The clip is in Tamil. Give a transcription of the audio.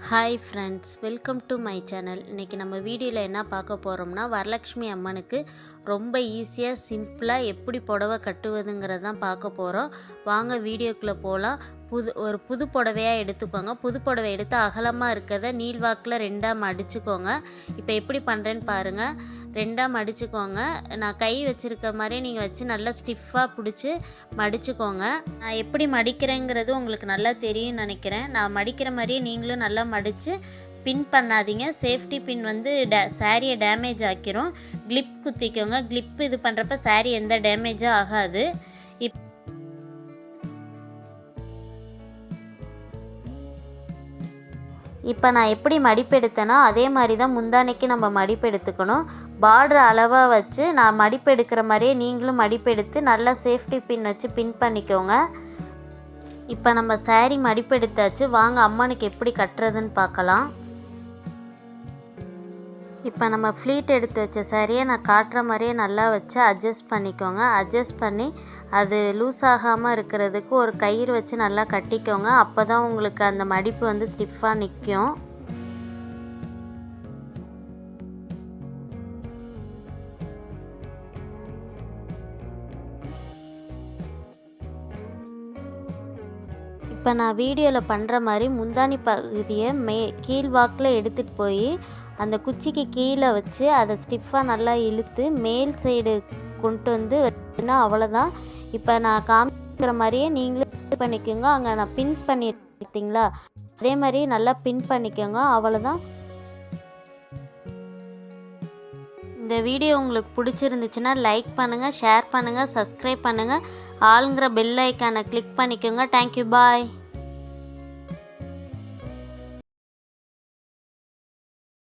Hi friends welcome to my channel இன்றைக்கி நம்ம வீடியோவில் என்ன பார்க்க போகிறோம்னா வரலட்சுமி அம்மனுக்கு ரொம்ப ஈஸியாக சிம்பிளாக எப்படி புடவை கட்டுவதுங்கிறது தான் பார்க்க போகிறோம் வாங்க வீடியோக்குள்ளே போகலாம் புது ஒரு புது புடவையாக எடுத்துக்கோங்க. புது புடவை எடுத்து அகலமாக இருக்கிறத நீள்வாக்கில் ரெண்டாக மடிச்சுக்கோங்க இப்போ எப்படி பண்ணுறேன்னு பாருங்கள் ரெண்டாக மடிச்சுக்கோங்க. நான் கை வச்சுருக்க மாதிரியே நீங்கள் வச்சு நல்லா ஸ்டிஃபாக பிடிச்சி மடிச்சுக்கோங்க. நான் எப்படி மடிக்கிறேங்கிறது உங்களுக்கு நல்லா தெரியும்னு நினைக்கிறேன். நான் மடிக்கிற மாதிரியே நீங்களும் நல்லா மடித்து பின் பண்ணாதீங்க. சேஃப்டி பின் வந்து டே சாரியை டேமேஜ் ஆக்கிரும். கிளிப் குத்திக்கோங்க. கிளிப் இது பண்ணுறப்ப சாரி எந்த டேமேஜும் ஆகாது. இப் இப்போ நான் எப்படி மடிப்பெடுத்தேனோ அதே மாதிரி தான் முந்தானைக்கு நம்ம மடிப்பெடுத்துக்கணும். பார்டர் அளவாக வச்சு நான் மடிப்பெடுக்கிற மாதிரியே நீங்களும் மடிப்பெடுத்து நல்லா சேஃப்டி பின் வச்சு பின் பண்ணிக்கோங்க. இப்போ நம்ம saree மடிப்பெடுத்தாச்சு. வாங்க அம்மனுக்கு எப்படி கட்டுறதுன்னு பார்க்கலாம். இப்போ நம்ம ஃப்ளீட் எடுத்து வச்ச சாரியை நான் காட்டுற மாதிரியே நல்லா வச்சு அட்ஜஸ்ட் பண்ணிக்கோங்க. அட்ஜஸ்ட் பண்ணி அது லூஸ் ஆகாமல் இருக்கிறதுக்கு ஒரு கயிறு வச்சு நல்லா கட்டிக்கோங்க. அப்போ தான் உங்களுக்கு அந்த மடிப்பு வந்து ஸ்டிஃபாக நிற்கும் இப்போ நான் வீடியோவில் பண்ணுற மாதிரி முந்தானி பகுதியை மே கீழ்வாக்கில் எடுத்துகிட்டு போய் அந்த குச்சிக்கு கீழே வச்சு அதை ஸ்டிஃபாக நல்லா இழுத்து மேல் சைடு கொண்டு வந்து வச்சுன்னா அவ்வளோதான் இப்போ நான் காமிக்கிற மாதிரியே நீங்களும் இது பண்ணிக்கோங்க. அங்கே நான் பின் பண்ணிட்டீங்களா அதே மாதிரி நல்லா பின் பண்ணிக்கோங்க. அவ்வளோதான் இந்த வீடியோ உங்களுக்கு பிடிச்சிருந்துச்சுன்னா லைக் பண்ணுங்கள் ஷேர் பண்ணுங்கள் சப்ஸ்கிரைப் பண்ணுங்கள் ஆளுங்கிற பெல் ஐக்கானை கிளிக் பண்ணிக்கோங்க. Thank you bye